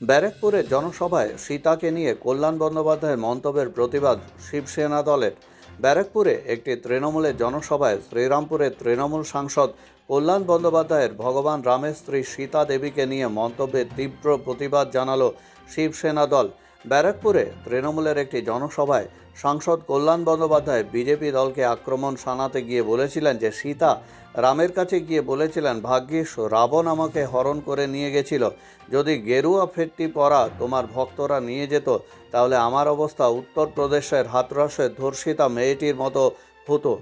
ব্যারাকপুরে জনসভায় সীতাকে নিয়ে কল্যাণ বন্দ্যোপাধ্যায়ের মন্তব্যের প্রতিবাদ শিবসেনা দলের। ব্যারাকপুরে একটি তৃণমূলের জনসভায় শ্রীরামপুরের তৃণমূল সাংসদ কল্যাণ বন্দ্যোপাধ্যায়ের ভগবান রামের স্ত্রী সীতা দেবীকে নিয়ে মন্তব্যের তীব্র প্রতিবাদ জানালো শিবসেনা দল। ব্যারাকপুরে তৃণমূলের একটি জনসভায় সাংসদ কল্যাণ বন্দ্যোপাধ্যায় বিজেপি দলকে আক্রমণ শানাতে গিয়ে বলেছিলেন যে সীতা রামের কাছে গিয়ে বলেছিলেন, ভাগ্যিস, রাবণ আমাকে হরণ করে নিয়ে গেছিল। যদি গেরুয়া ফেটটি পরা তোমার ভক্তরা নিয়ে যেত, তাহলে আমার অবস্থা উত্তরপ্রদেশের হাতরাসের ধর্ষিতা মেয়েটির মতো হতো।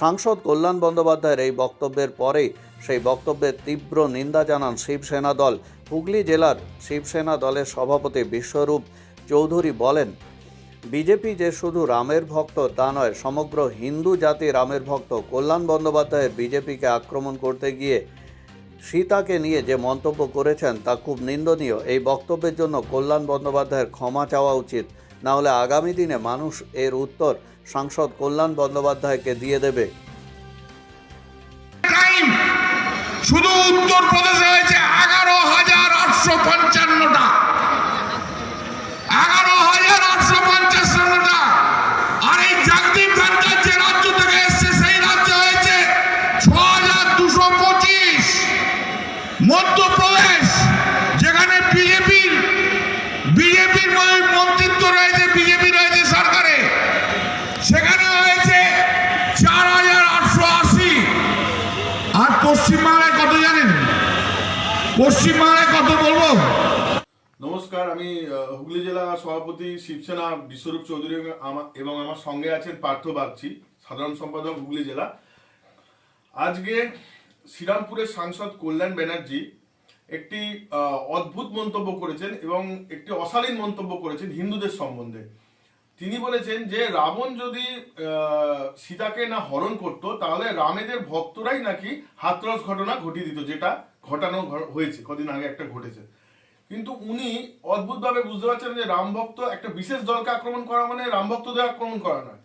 সাংসদ কল্যাণ বন্দ্যোপাধ্যায়ের এই বক্তব্যের পরেই সেই বক্তব্যের তীব্র নিন্দা জানান শিবসেনা দল। হুগলি জেলার শিবসেনা দলের সভাপতি বিশ্বরূপ চৌধুরী বলেন বিজেপি যে শুধু রামের ভক্ত তা নয়, সমগ্র হিন্দু জাতি রামের ভক্ত। কল্যাণ বন্দ্যোপাধ্যায়ের বিজেপিকে আক্রমণ করতে গিয়ে সীতাকে নিয়ে যে মন্তব্য করেছেন তা খুব নিন্দনীয়। এই বক্তব্যের জন্য কল্যাণ বন্দ্যোপাধ্যায়ের ক্ষমা চাওয়া উচিত। না হলে আগামী দিনে মানুষ এর উত্তর সাংসদ কল্যাণ বন্দ্যোপাধ্যায়কে দিয়ে দেবে। শুধু উত্তরপ্রদেশে এগারো হাজার আটশো পঞ্চান্নটা এগারো হাজার আটশো পঞ্চান্নটা আর এই জগদীপ ধনকর যে রাজ্য থেকে এসছে সেই রাজ্য হয়েছে ছ হাজার দুশো পঁচিশ মধ্যপ্রদেশ, যেখানে বিজেপির বিজেপির মন্ত্রিত্ব রয়েছে, বিজেপি রয়েছে সরকারে, সেখানে হয়েছে চার হাজার আটশো আশি। আর পশ্চিমবাংলায় কত জানেন? পশ্চিমবাংলায় কত বলব? নমস্কার, আমি হুগলি জেলা সভাপতি শিবসেনা বিশ্বরূপ চৌধুরী এবং আমার সঙ্গে আছেন পার্থ বাগচি, সাধারণ সম্পাদক হুগলি জেলা। আজকে শ্রীরামপুরের সাংসদ কল্যাণ ব্যানার্জি একটি অদ্ভুত মন্তব্য করেছেন এবং একটি অশালীন মন্তব্য করেছেন হিন্দুদের সম্বন্ধে। তিনি বলেছেন যে, রাবণ যদি সীতাকে না হরণ করত, তাহলে রামেদের ভক্তরাই নাকি হাতরস ঘটনা ঘটিয়ে দিত, যেটা ঘটানো হয়েছে, কদিন আগে একটা ঘটেছে। কিন্তু উনি অদ্ভুতভাবে বুঝতে পারছেন যে, রাম ভক্ত একটা বিশেষ দলকে আক্রমণ করা মানে রাম ভক্তদের আক্রমণ করা নয়।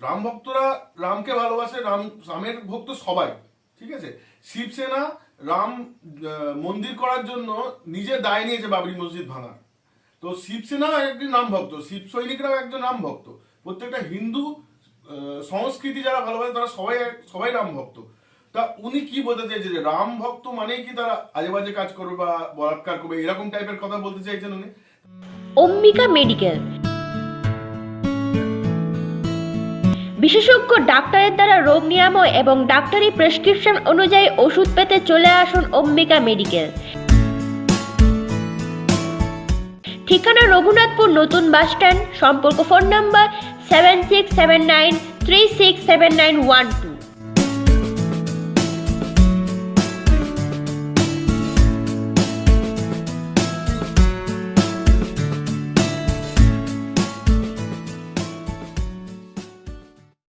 রাম ভক্তরা রামকে ভালোবাসে, রাম, রামের ভক্ত সবাই। ঠিক আছে? শিবসেনা, রাম মন্দির করার জন্য নিজে দায় নিয়েছে বাবরি মসজিদ ভাঙার। তো শিবসেনা একজন রাম ভক্ত শিব সৈনিকরাও একজন রাম ভক্ত প্রত্যেকটা হিন্দু সংস্কৃতি যারা ভালোবাসে তারা সবাই সবাই রাম ভক্ত তা উনি কি বলতে চাইছে যে রাম ভক্ত মানেই কি তারা আজে বাজে কাজ করবে বা বলাৎকার করবে? এরকম টাইপের কথা বলতে চাইছেন উনি। অম্বিকা মেডিকেল। বিশেষজ্ঞ ডাক্তারের দ্বারা রোগ নিরাময় এবং ডাক্তারি প্রেসক্রিপশন অনুযায়ী ওষুধ পেতে চলে আসুন অম্বিকা মেডিকেল। ঠিকানা রঘুনাথপুর নতুন বাস স্ট্যান্ড, সম্পর্ক phone number seven six seven nine three six seven nine one two